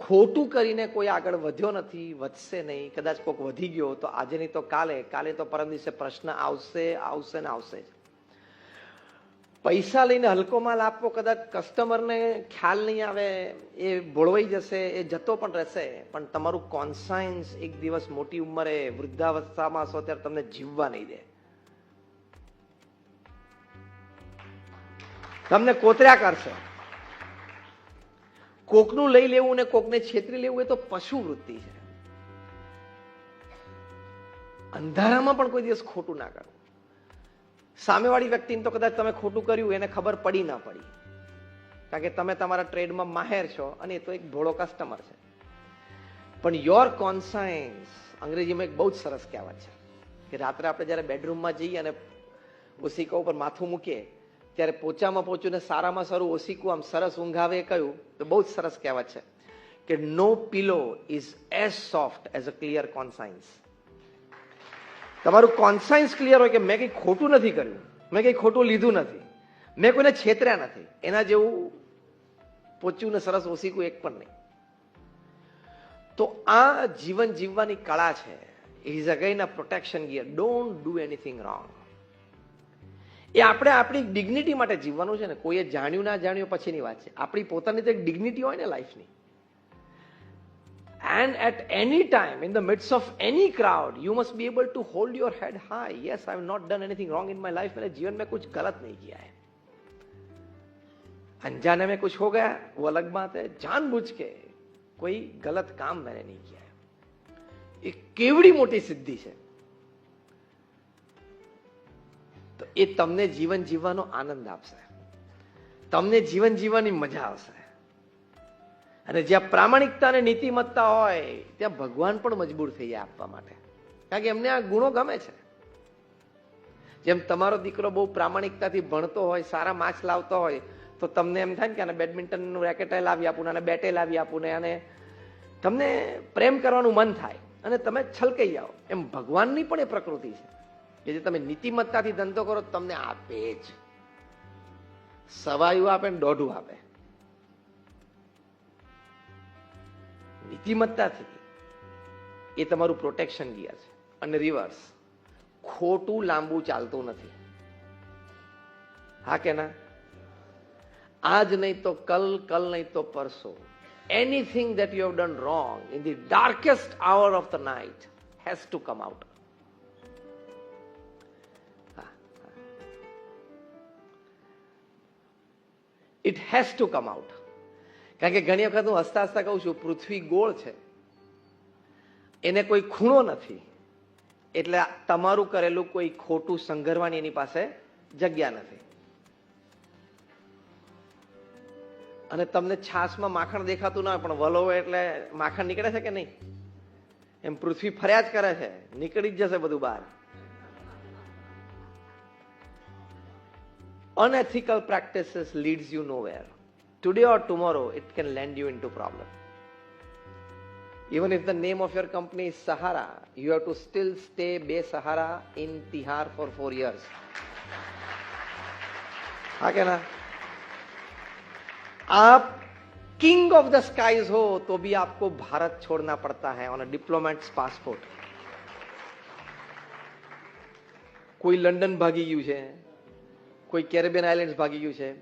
ખોટું કરીને કોઈ આગળ વધ્યો નથી, વધશે નહીં, કદાચ કોઈક વધી ગયો તો આજે નહીં તો કાલે કાલે તો પરમ દિવસે પ્રશ્ન આવશે આવશે ને આવશે પૈસા લઈને હલકો માલ આપવો કદાચ કસ્ટમરને ખ્યાલ નહીં આવે, એ ભોળવાઈ જશે, એ જતો પણ રહેશે, પણ તમારું કોન્સાયન્સ એક દિવસ મોટી ઉંમરે વૃદ્ધાવસ્થામાં છો ત્યારે તમને જીવવા નહીં દે. તમને કોતર્યા કરશે. કોકનું લઈ લેવું ને કોકને છેતરી લેવું એ તો પશુ વૃત્તિ છે. અંધારામાં પણ કોઈ દિવસ ખોટું ના કરવું. સામેવાળી વ્યક્તિને તો કદાચ તમે ખોટું કર્યું, એને ખબર પડી ના પડી. કારણ કે તમે તમારા ટ્રેડમાં માહેર છો અને એ તો એક ભોળો કસ્ટમર છે. પણ યોર કોન્સાયન્સ અંગ્રેજીમાં એક બહુ જ સરસ કહેવત છે કે રાત્રે આપણે જ્યારે બેડરૂમમાં જઈએ અને ઓશિકા ઉપર માથું મૂકીએ ત્યારે પોચામાં પોચું ને સારામાં સારું ઓસીકું આમ સરસ ઊંઘાવે કહ્યું. તો બહુ જ સરસ કહેવત છે કે no pillow is as soft as a clear conscience તમારું કોન્સાયન્સ ક્લિયર હોય કે મેં કંઈ ખોટું નથી કર્યું, મેં કંઈ ખોટું લીધું નથી, મેં કોઈને છેતર્યા નથી, એના જેવું પોચ્યું ને સરસ ઓસીકું એક પણ નહીં. તો આ જીવન જીવવાની કળા છે. Is again a protection gear don't do anything wrong એ આપણે આપણી ડિગ્નિટી માટે જીવવાનું છે ને કોઈએ જાણ્યું ના જાણ્યું પછીની વાત છે આપણી પોતાની તો એક ડિગ્નિટી હોય ને લાઈફની And at any time, in the midst of any crowd, you must be able to hold your head high. Yes, I have not done anything wrong in my life. मैंने जीवन में कुछ गलत नहीं किया है अनजाने में कुछ हो गया वो अलग बात है जानबूझ के कोई गलत काम मैंने नहीं किया है એ કેવડી મોટી સિદ્ધિ છે તો એ તમને જીવન જીવવાનો આનંદ આપશે. તમને જીવન જીવવાની મજા આવશે. અને જ્યાં પ્રામાણિકતા અને નીતિમત્તા હોય, ત્યાં ભગવાન પણ મજબૂર થઈ જાય આપવા માટે. કારણ કે એમને આ ગુણો ગમે છે. જેમ તમારો દીકરો બહુ પ્રામાણિકતાથી ભણતો હોય, સારા માર્ક્સ લાવતો હોય, તો તમને એમ થાય ને કે આને બેડમિન્ટનનું રેકેટ લાવી આપું ને આને બેટે લાવી આપું ને અને તમને પ્રેમ કરવાનું મન થાય. અને તમે છલકાઈ જાઓ. એમ ભગવાનની પણ એ પ્રકૃતિ છે. કે જે તમે નીતિમત્તાથી ધંધો કરો, તમને આપે જ. સવાયું આપે ને દોઢું આપે. નીતિમત્તાથી એ તમારું પ્રોટેક્શન ગિયર છે. અને રિવર્સ ખોટું લાંબુ ચાલતું નથી. હા કે ના? આજ નહીં તો કલ કલ નહીં તો પરસો. Anything that you have done wrong in the darkest hour of the night has to come out. It has to come out કારણ કે ઘણી વખત હું હસતા હસતા કહું છું, પૃથ્વી ગોળ છે. એને કોઈ ખૂણો નથી. એટલે તમારું કરેલું કોઈ ખોટું સંઘરવાની એની પાસે જગ્યા નથી. અને તમને છાસમાં માખણ દેખાતું ના હોય, પણ વલોવે એટલે માખણ નીકળે છે કે નહીં? એમ પૃથ્વી ફર્યા જ કરે છે. નીકળી જ જશે બધું બહાર. unethical practices leads you nowhere. Today or tomorrow, it can land you into problem. Even if the name of your company is Sahara, you have to still stay Bay Sahara in Tihar for four years. हाँ क्या ना आप king of the skies हो तो भी आपको भारत छोड़ना पड़ता है ऑन अ डिप्लोमेट्स पासपोर्ट कोई लंडन भागी यू है કોઈ કેરેબિયન આઇલેન્ડ ભાગી ગયું છે.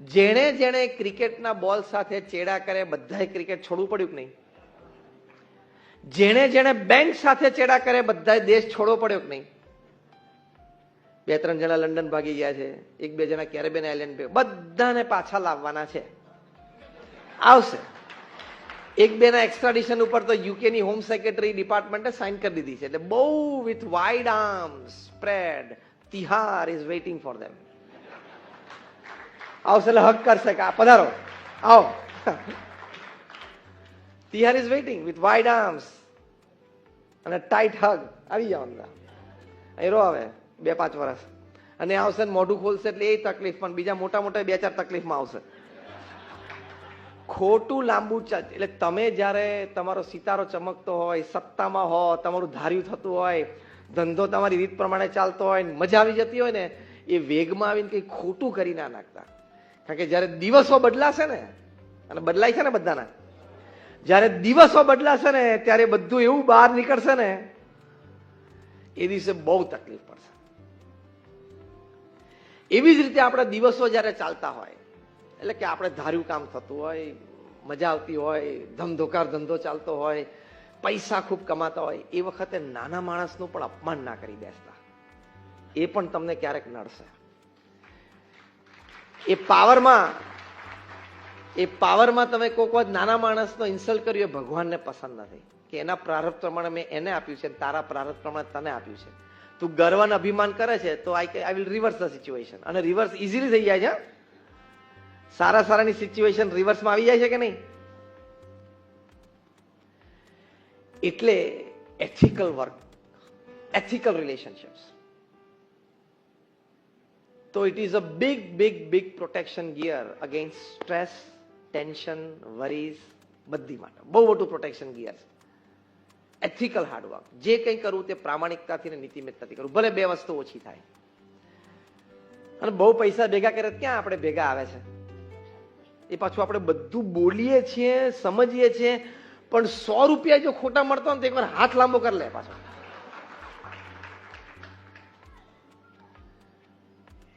જેણે જેણે ક્રિકેટના બોલ સાથે ચેડા કરે બધાએ ક્રિકેટ છોડવું પડ્યું કે નહીં? જેણે જેણે બેંક સાથે ચેડા કરે બધાએ દેશ છોડવો પડ્યો કે નહીં? બે ત્રણ જણા લંડન ભાગી ગયા છે. એક બે જણા કેરેબિયન આઇલેન્ડ બધાને પાછા લાવવાના છે. આવશે. એક બે ના એક્સ્ટ્રાડિશન ઉપર તો યુકે ની હોમ સેક્રેટરી ડિપાર્ટમેન્ટે સાઇન કરી દીધી છે. એટલે બહુ with wide arm spread Tihar is waiting for them આવશે એટલે હક કરશે કે પધારો. આવો. Tihar is waiting with wide arms અને ટાઈટ હગ આવી જાઓ અંદર અહીં રો આવે બે પાંચ વર્ષ અને આવશે ને મોઢું ખોલશે એટલે એ તકલીફ, પણ બીજા મોટા મોટા બે ચાર તકલીફમાં આવશે. ખોટું લાંબુ એટલે તમે જ્યારે તમારો સિતારો ચમકતો હોય, સત્તામાં હો, તમારું ધાર્યું થતું હોય, ધંધો તમારી રીત પ્રમાણે ચાલતો હોય મજા આવી જતી હોય ને, એ વેગમાં આવીને કંઈ ખોટું કરી ના નાખતા. કારણ કે જ્યારે દિવસો બદલાશે ને, અને બદલાય છે ને બધાના, જ્યારે દિવસો બદલાશે ને, ત્યારે બધું એવું બહાર નીકળશે ને, એ દિવસે બહુ તકલીફ પડશે. એવી જ રીતે આપણા દિવસો જ્યારે ચાલતા હોય, એટલે કે આપણે ધાર્યું કામ થતું હોય, મજા આવતી હોય ધમધોકાર ધંધો ચાલતો હોય, પૈસા ખૂબ કમાતા હોય, એ વખતે નાના માણસનું પણ અપમાન ના કરી બેસતા. એ પણ તમને ક્યારેક નડશે. એ પાવરમાં એ પાવરમાં તમે કોઈક વાર નાના માણસનો ઇન્સલ્ટ કર્યો એ ભગવાનને પસંદ નથી. કે એના પ્રારબ્ધ પ્રમાણે મેં એને આપ્યું છે, તારા પ્રારબ્ધ પ્રમાણે તને આપ્યું છે. તું ગર્વ અભિમાન કરે છે, તો I I will reverse the situation અને રિવર્સ ઇઝીલી થઈ જાય છે સારા સારાની સિચ્યુએશન રિવર્સમાં આવી જાય છે કે નહીં? એટલે એથિકલ વર્ક એથિકલ રિલેશનશિપ્સ તો it is a big big big protection gear against stress tension worries બધી માટે. બહુ મોટું પ્રોટેક્શન ગિયર છે એથિકલ હાર્ડવર્ક જે કંઈ કરવું તે પ્રામાણિકતાથી અને નીતિમત્તાથી કરવું ભલે બે વસ્તુ ઓછી થાય. અને બહુ પૈસા ભેગા કરે ક્યાં આપણે ભેગા આવે છે? એ પાછું આપણે બધું બોલીએ છીએ, સમજીએ છીએ, પણ સો રૂપિયા જો ખોટા મળતો ને તો એકવાર હાથ લાંબો કરી લે પાછો.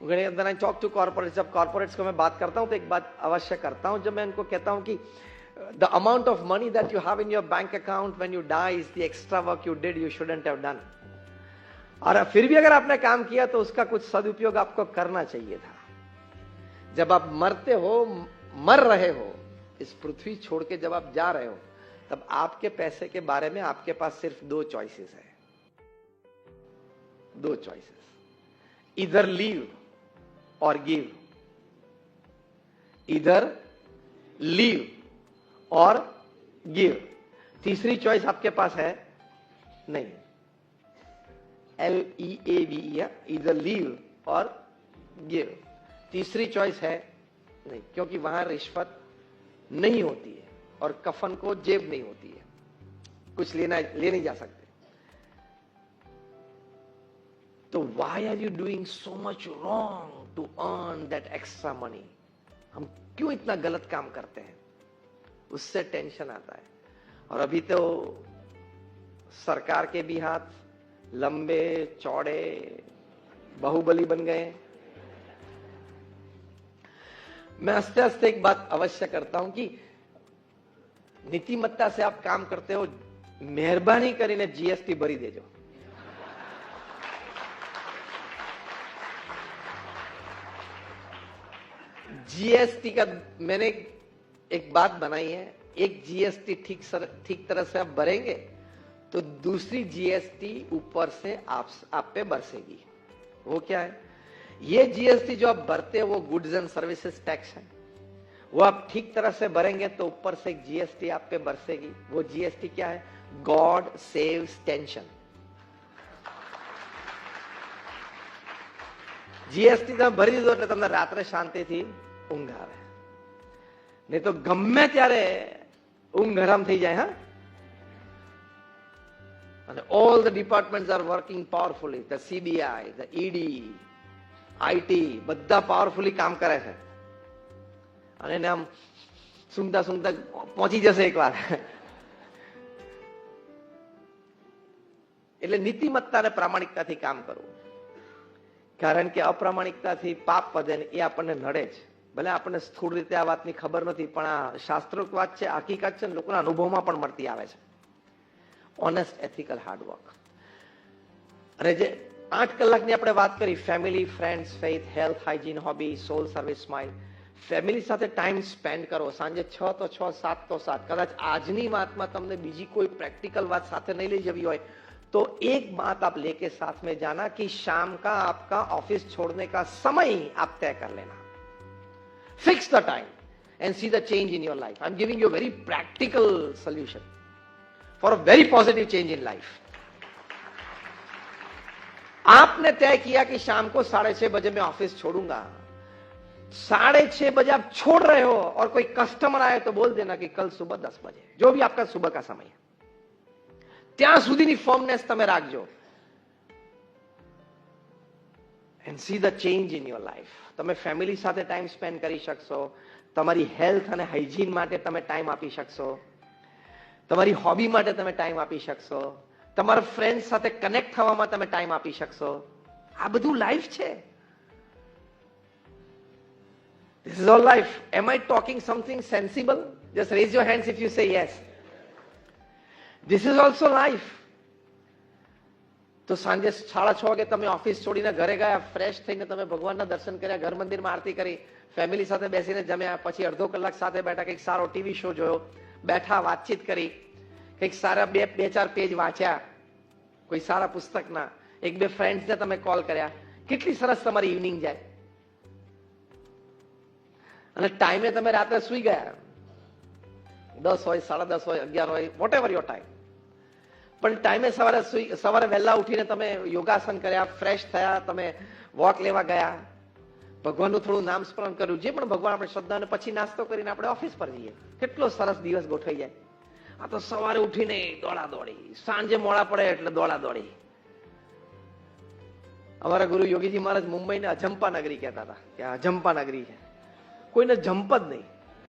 आई टॉक टू कॉर्पोरेट जब कॉर्पोरेट्स को मैं बात करता हूँ तो एक बात अवश्य करता हूँ। जब मैं उनको कहता हूँ कि the amount of money that you have in your bank account when you die is the extra work you did you shouldn't have done और फिर भी अगर आपने काम किया तो उसका कुछ सदुपयोग आपको करना चाहिए था। जब आप मरते हो, मर रहे हो, इस पृथ्वी छोड़ के जब आप जा रहे हो, तब आपके पैसे के बारे में आपके पास सिर्फ़ दो चॉइसेस है। दो चॉइसेस इधर लीव और गिव इधर लीव और गिव तीसरी चॉइस आपके पास है? नहीं. एल ई ए वी इधर लीव और गिव तीसरी चॉइस है? नहीं, क्योंकि वहाँ रिश्वत नहीं होती है और कफन को जेब नहीं होती है। कुछ लेना ले नहीं जा सकते तो why are you doing so much wrong to earn that extra money हम क्यों इतना गलत काम करते हैं उससे टेंशन आता है और अभी तो सरकार के भी हाथ लंबे चौड़े बाहुबली बन गए हैं मैं हंसते हंसते एक बात अवश्य करता हूं कि નીતિમત્તા से आप काम करते हो મહેરબાની કરીને જીએસટી ભરી દેજો जीएसटी का मैंने एक बात बनाई है एक जीएसटी ठीक सर ठीक तरह से आप भरेंगे तो दूसरी जीएसटी ऊपर से आप आप पे बरसेगी वो क्या है ये जीएसटी जो आप भरते हो वो गुड्स एंड सर्विसेज टैक्स है वो आप ठीक तरह से भरेंगे तो ऊपर से एक जीएसटी आप पे बरसेगी वो जीएसटी क्या है गॉड सेव्स टेंशन જીએસટી તમે ભરી દીધો એટલે તમને રાત્રે શાંતિથી ઊંઘ આવે. નહીં તો ગમે ત્યારે ઊંઘ હરામ થઈ જાય, હા? અને all the department are working powerfully the CBI the ED IT બધા પાવરફુલી કામ કરે છે. અને એને આમ સૂંઘતા સૂંઘતા પહોંચી જશે એકવાર. એટલે નીતિમત્તા અને પ્રામાણિકતાથી કામ કરવું. કારણ કે અપ્રામાણિકતાથી પાપ વધે ને એ આપણને નડે જ. ભલે આપણને સ્થૂળ રીતે આ વાતની ખબર નથી પણ આ શાસ્ત્રોક્ત વાત છે હકીકત છે ને લોકોના અનુભવમાં પણ મળતી આવે છે ઓનેસ્ટ એથિકલ હાર્ડવર્ક અને જે આઠ કલાકની આપણે વાત કરી family friends faith health hygiene hobby soul service smile family સાથે ટાઈમ સ્પેન્ડ કરો સાંજે છ તો છ સાત તો સાત કદાચ આજની વાતમાં તમને બીજી કોઈ પ્રેક્ટિકલ વાત સાથે નહીં લઈ જવી હોય तो एक बात आप लेके साथ में जाना कि शाम का आपका ऑफिस छोड़ने का समय आप तय कर लेना fix the time and see the change in your life I am giving you very practical solution for a very positive change in life आपने तय किया कि शाम को साढ़े छह बजे मैं ऑफिस छोड़ूंगा साढ़े छह बजे आप छोड़ रहे हो और कोई कस्टमर आए तो बोल देना कि कल सुबह दस बजे जो भी आपका सुबह का समय है ત્યાં સુધીની ફોર્મનેસ તમે રાખજો and see the change in your life તમે ફેમિલી સાથે ટાઈમ સ્પેન્ડ કરી શકશો તમારી હેલ્થ અને હાઇજીન માટે તમે ટાઈમ આપી શકશો તમારી હોબી માટે તમે ટાઈમ આપી શકશો તમારા ફ્રેન્ડ સાથે કનેક્ટ થવામાં તમે ટાઈમ આપી શકશો આ બધું લાઈફ છે This is all life. Am I talking something sensible? Just raise your hands if you say yes. This is also life. તો સાંજે સાડા છ વાગે તમે ઓફિસ છોડીને ઘરે ગયા ફ્રેશ થઈને તમે ભગવાનના દર્શન કર્યા, ઘર મંદિરમાં આરતી કરી ફેમિલી સાથે બેસીને જમ્યા, પછી અડધો કલાક સાથે બેઠા, કંઈક સારો ટીવી શો જોયો, બેઠા, વાતચીત કરી, કંઈક સારા બે બે, ચાર પેજ વાંચ્યા, કોઈ સારા પુસ્તકના, એક બે ફ્રેન્ડ્સને તમે કોલ કર્યા. કેટલી સરસ તમારી ઇવનિંગ જાય. અને ટાઈમે તમે રાત્રે સુઈ ગયા. દસ હોય, સાડા દસ હોય, અગિયાર હોય વોટ એવર યોર ટાઈમ પણ ટાઈમે સવારે સવારે વહેલા ઉઠીને તમે યોગાસન કર્યા ફ્રેશ થયા, તમે વોક લેવા ગયા. ભગવાનનું થોડું નામ સ્મરણ કર્યું. જે પણ ભગવાન આપણે શ્રદ્ધા અને પછી નાસ્તો કરીને આપણે ઓફિસ પર જઈએ. કેટલો સરસ દિવસ ગોઠવાઈ જાય. આ તો સવારે ઉઠીને દોડા દોડી સાંજે મોડા પડે એટલે દોડા દોડી અમારા ગુરુ યોગીજી મહારાજ મુંબઈને અજંપા નગરી કહેતા હતા. કે અજંપા નગરી છે. કોઈને જંપ જ નહીં.